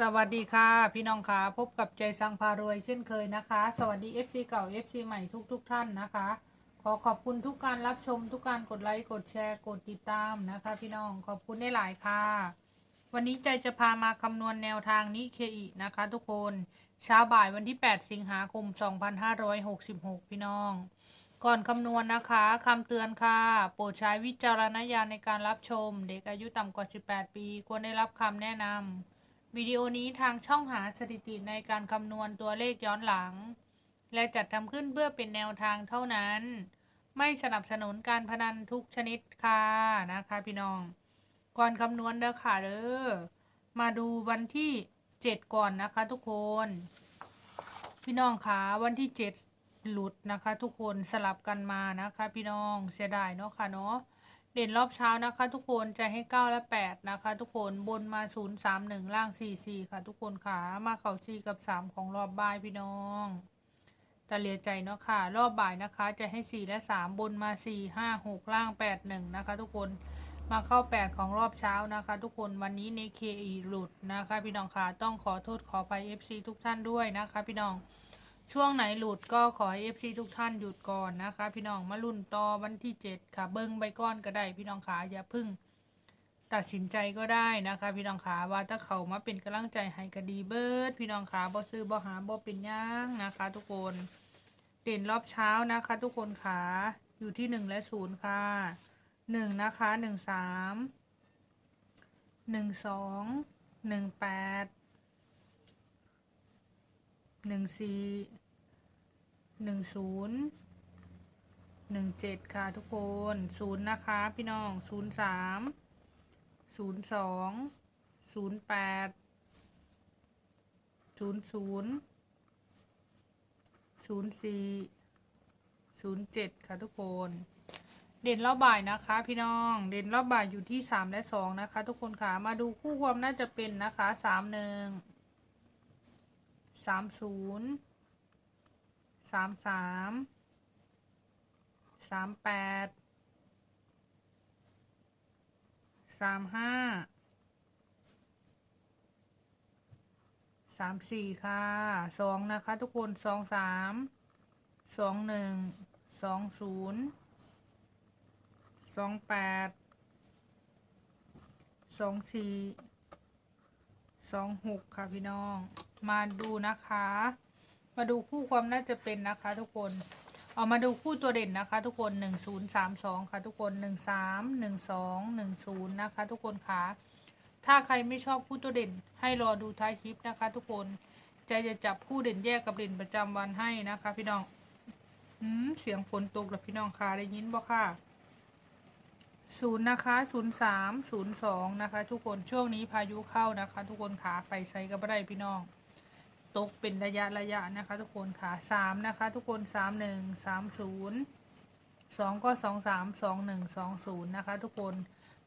สวัสดีค่ะ พี่น้องค่ะพบกับใจสังพารวยเช่นเคยนะคะ สวัสดี FC เก่า FC ใหม่ทุกทุกๆท่านนะคะ ขอขอบคุณทุกการรับชมทุกการกดไลค์กดแชร์กดติดตามนะคะ พี่น้องขอบคุณได้หลายค่ะ วันนี้ใจจะพามาคำนวณแนวทางนิเคอีนะคะ ทุกคนเช้าบ่ายวันที่ 8 สิงหาคม 2566 พี่น้อง ก่อนคำนวณนะคะคำเตือนค่ะ โปรดใช้วิจารณญาณในการรับชม เด็กอายุต่ำกว่า 18 ปี ควรได้รับคำแนะนำ วิดีโอนี้ทางช่องหาสถิติในการคำนวณตัวเลขย้อนหลัง และจัดทำขึ้นเพื่อเป็นแนวทางเท่านั้น ไม่สนับสนุนการพนันทุกชนิดค่ะนะคะพี่น้อง ก่อนคำนวณเด้อค่ะเด้อมาดูวันที่ 7 ก่อนนะคะทุกคน พี่น้องคะวันที่ 7 หลุดนะคะ ทุกคนสลับกันมานะคะ พี่น้องเสียดายเนาะค่ะเนาะ เด่นรอบเช้านะคะ ทุกคนจะให้9และ8นะคะ ทุกคนบนมา0 3 1ล่าง4 4ค่ะ ทุกคนค่ะมาเข่าชีกับ3ของรอบบ่ายพี่น้องแต่เลียใจเนาะค่ะ รอบบ่ายนะคะ จะให้4และ3บนมา4 5 6ล่าง8 1นะคะ ทุกคนมาเข้า 8 ของรอบเช้านะคะ ทุกคนวันนี้ใน KE หลุดนะคะ พี่น้องค่ะต้องขอโทษขอไป FC ทุกท่านด้วยนะคะ พี่น้อง ช่วงไหนหลุดก็ขอให้ FC ทุกท่านหยุดก่อนนะคะ พี่น้องมารุ่นต่อวันที่7ค่ะ เบิ้งใบก้อนก็ได้ พี่น้องขาอย่าพึ่ง ตัดสินใจก็ได้นะคะ พี่น้องขาว่าถ้าเขามาเป็นกำลังใจให้ก็ดีเบิดพี่น้องขาบ่ซื้อบ่หาบ่เป็นย่างนะคะ ทุกคนเด่นรอบเช้านะคะ ทุกคนขาอยู่ที่หนึ่งและศูนย์ค่ะหนึ่งนะคะหนึ่งสามหนึ่งสองหนึ่งแปดหนึ่งสี่ หนึ่งศูนย์หนึ่งเจ็ดค่ะทุกคนศูนย์นะคะพี่น้องศูนย์สามศูนย์สองศูนย์แปดศูนย์ศูนย์ศูนย์สี่ศูนย์เจ็ดค่ะทุกคน เด่นรอบบ่ายนะคะพี่น้อง เด่นรอบบ่ายอยู่ที่สามและสองนะคะ ทุกคนค่ะ มาดูคู่ความน่าจะเป็นนะคะสามหนึ่งสามศูนย์ สามสามสามแปดสามห้าสามสี่ค่ะสองนะคะทุกคนสองสามสองหนึ่งสองศูนย์สองแปดสองสี่สองหกค่ะพี่น้อง มาดูนะคะ มาดูคู่ความน่าจะเป็นนะคะ ทุกคน เอามาดูคู่ตัวเด่นนะคะ ทุกคนหนึ่งศูนย์สามสองค่ะ ทุกคนหนึ่งสามหนึ่งสองหนึ่งศูนย์นะคะ ทุกคนค่ะถ้าใครไม่ชอบคู่ตัวเด่น ให้รอดูท้ายคลิปนะคะ ทุกคนใจจะจับคู่เด่นแยกกับเด่นประจำวันให้นะคะ พี่น้องอืมเสียงฝนตกแล้วพี่น้องค่ะได้ยินบ่ค่ะศูนย์นะคะศูนย์สามศูนย์สองนะคะ ทุกคนช่วงนี้พายุเข้านะคะ ทุกคนขาไปใช้ก็ไม่ได้พี่น้อง ตกเป็นระยะระยะนะคะทุกคนค่ะสามนะคะทุกคนสามหนึ่งสามศูนย์สองก็สองสามสองหนึ่งสองศูนย์นะคะทุกคน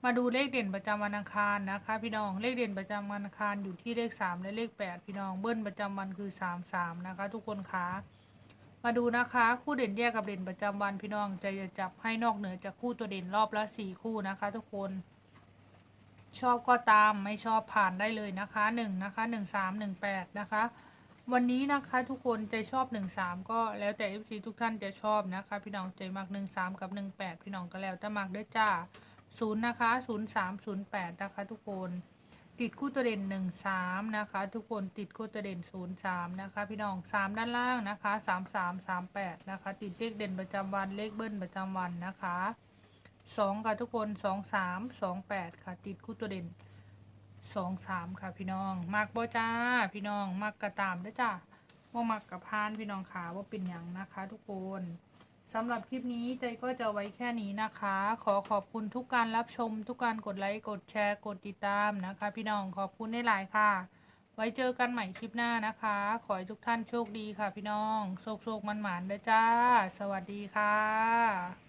มาดูเลขเด่นประจำวันอังคารนะคะ พี่น้องเลขเด่นประจำวันอังคารอยู่ที่เลขสามและเลขแปดพี่น้องเบิ้ลประจำวันคือสามสามนะคะ ทุกคนค่ะมาดูนะคะ คู่เด่นแยกกับเด่นประจำวันพี่น้องจะจะจับให้นอกเหนือจากคู่ตัวเด่นรอบละสี่คู่นะคะ ทุกคนชอบก็ตามไม่ชอบผ่านได้เลยนะคะหนึ่งนะคะหนึ่งสามหนึ่งแปดนะคะ วันนี้นะคะทุกคนใจชอบหนึ่งสามก็แล้วแต่ FC ทุกท่านจะชอบนะคะ พี่น้องใจมักหนึ่งสามกับหนึ่งแปดพี่น้องก็แล้วแต่มักด้อจ้าศูนย์นะคะศูนย์สามศูนย์แปดนะคะทุกคนติดคู่ตัวเด่นหนึ่งสามนะคะ ทุกคนติดคู่ตัวเด่นศูนย์สามนะคะ พี่น้องสามด้านล่างนะคะสามสามสามแปดนะคะ ติดเลขเด่นประจำวันเลขเบิ้ลประจำวันนะคะสองค่ะทุกคนสองสามสองแปดค่ะ ติดคู่ตัวเด่น สองสามค่ะพี่น้องมักบ่จ้าพี่น้องมักกระตามด้จ้าว่ามักกระพานพี่น้องขาว่าเป็นอย่างนะคะ ทุกคนสำหรับคลิปนี้ใจก็จะไว้แค่นี้นะคะ ขอขอบคุณทุกการรับชม ทุกการกดไลค์กดแชร์กดติดตามนะคะ พี่น้องขอบคุณได้หลายค่ะ ไว้เจอกันใหม่คลิปหน้านะคะ ขอให้ทุกท่านโชคดีค่ะพี่น้องโชคโชคมันหมานเด้อจ้า สวัสดีค่ะ